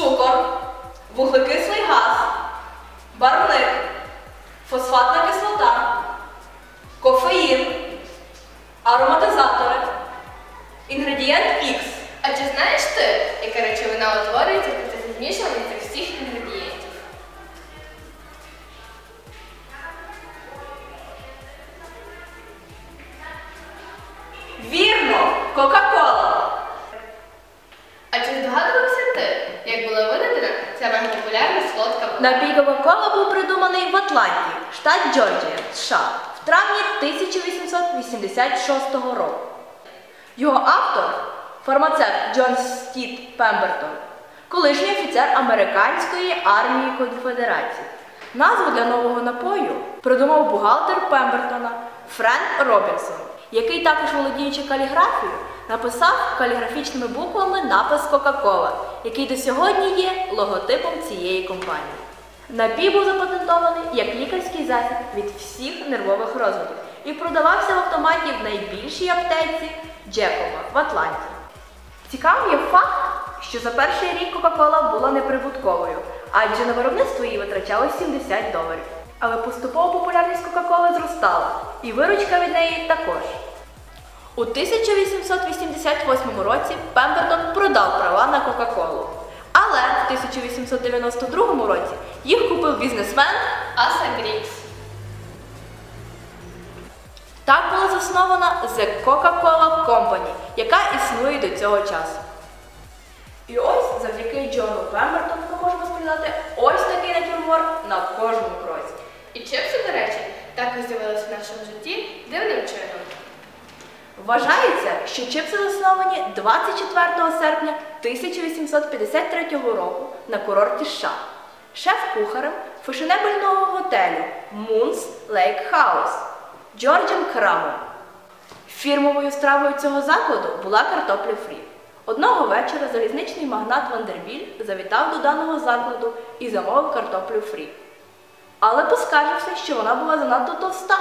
цукор, вуглекислий газ, барвник, фосфатна кислота, кофеїн, ароматизатори, інгредієнти як була винайдена ця мегапопулярна солодка вода? Напій Кока-Кола був придуманий в Атланті, штат Джорджія, США, в травні 1886 року. Його автор фармацевт Джон Стіт Пембертон, колишній офіцер американської армії Конфедерації. Назву для нового напою придумав бухгалтер Пембертона Френк Робінсон, який також володіючи каліграфією, написав каліграфічними буквами напис Кока-Кола, який до сьогодні є логотипом цієї компанії. Напій був запатентований як лікарський засіб від всіх нервових розладів і продавався в автоматі в найбільшій аптеці Джекоба в Атланті. Цікавий є факт, що за перший рік Кока-Кола була неприбутковою, адже на виробництво її витрачалось 70 доларів. Але поступово популярність Кока-Коли зростала, і виручка від неї також. У 1888 році Пембертон продав права на Кока-Колу. Але в 1892 році їх купив бізнесмен. Аса Грікс. Так була заснована The Coca-Cola Company, яка існує до цього часу. І ось завдяки Джону Пембертону ми можемо споглядати ось такий натюрморт на кожному кроці. І чипси, до речі, також з'явилися в нашому житті дивним чином. Вважається, що чипси засновані 24 серпня 1853 року на курорті США. Шеф-кухарем фешенебельного готелю Moon's Lake House Джорджем Крамом. Фірмовою стравою цього закладу була картопля фрі. Одного вечора залізничний магнат Вандербіль завітав до даного закладу і замовив картоплю фрі. Але поскаржився, що вона була занадто товста.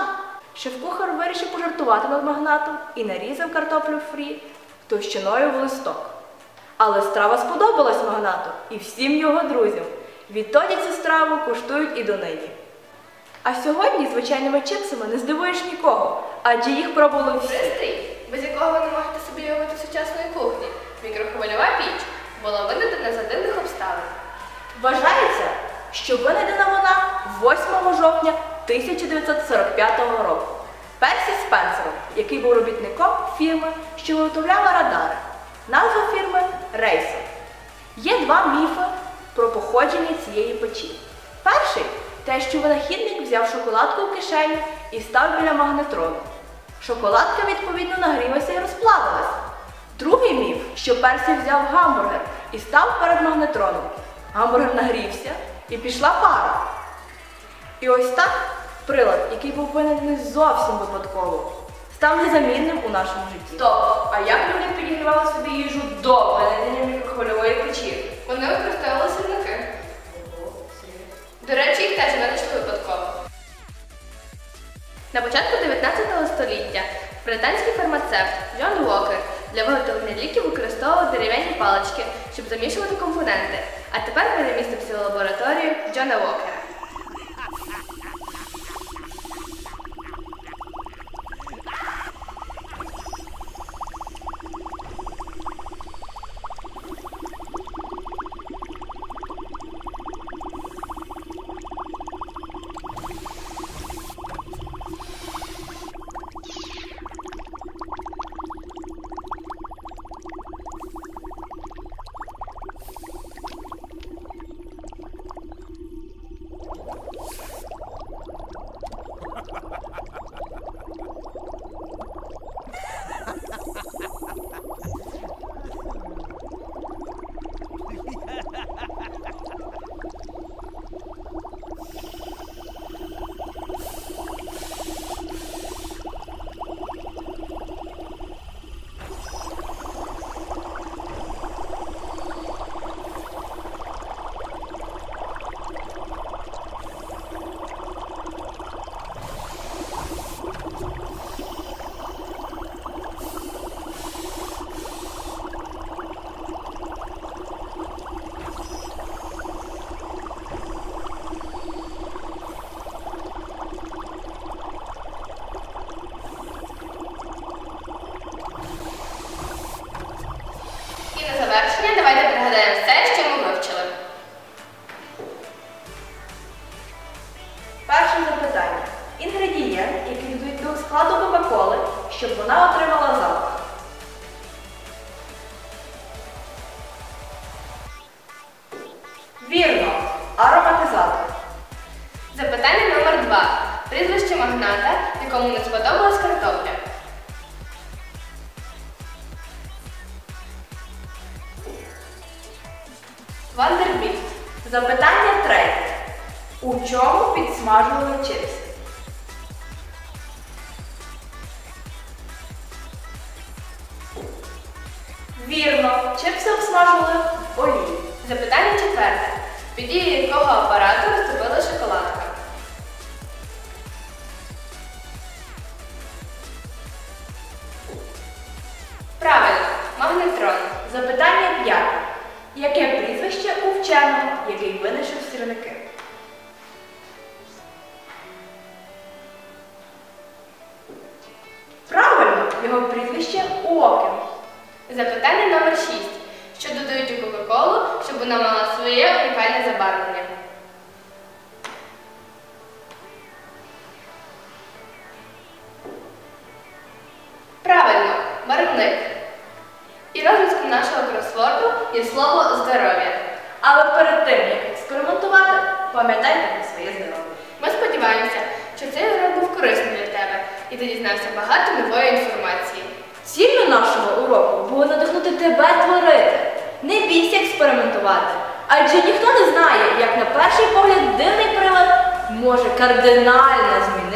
Шеф-кухар вирішив пожартувати над магнатом і нарізав картоплю фрі товщиною в листок. Але страва сподобалась магнату і всім його друзям. Відтоді цю страву куштують і донині. А сьогодні звичайними чипсами не здивуєш нікого, адже їх пробували всі. Пристрій, без якого ви не можете собі уявити сучасної кухні, мікрохвильова піч, була винайдена за дивних обставин. Вважається, що винайдена вона 8 жовтня 1945 року. Персі Спенсером, який був робітником фірми, що виготовляла радари. Назва фірми Рейсер. Є два міфи про походження цієї печі. Перший те, що винахідник взяв шоколадку в кишеню і став біля магнетрону. Шоколадка, відповідно, нагрілася і розплавилася. Другий міф, що Персі взяв гамбургер і став перед магнетроном. Гамбургер нагрівся і пішла пара. І ось так прилад, який був винайдений зовсім випадково, став незамінним у нашому житті. Стоп, а як люди підігрівали собі їжу до винайдення мікрохвильової печі? Вони використовували сірники. До речі, їх теж не знайшли випадково. На початку 19 століття британський фармацевт Джон Уокер для виготовлення ліків використовував дерев'яні палички, щоб замішувати компоненти, а тепер перемістився в лабораторію Джона Уокера. Складу Кока-Коли, щоб вона отримала запах. Вірно. Ароматизатор. Запитання номер два. Прізвище магната, якому не сподобалась картопля. Вандербіфт. Запитання третє. У чому підсмажували чипси? Вірно, чипси обсмажували в олії. Запитання четверте. Під дією якого апарату розтопила шоколадка? Правильно, магнетрон. Запитання п'яте. Яке прізвище у вченого, який винайшов сірники? Правильно, його прізвище Окем. Запитання номер 6. Що додають у Кока-Колу, щоб вона мала своє унікальне забарвлення? Правильно, барвник. І розв'язком нашого кросворду є слово здоров'я. Але перед тим, як експериментувати, пам'ятайте про своє здоров'я. Ми сподіваємося, що цей урок був корисним для тебе і ти дізнався багато нової інформації. Ціллю нашого уроку було надихнути тебе творити. Не бійся експериментувати. Адже ніхто не знає, як на перший погляд дивний прилад може кардинально змінити.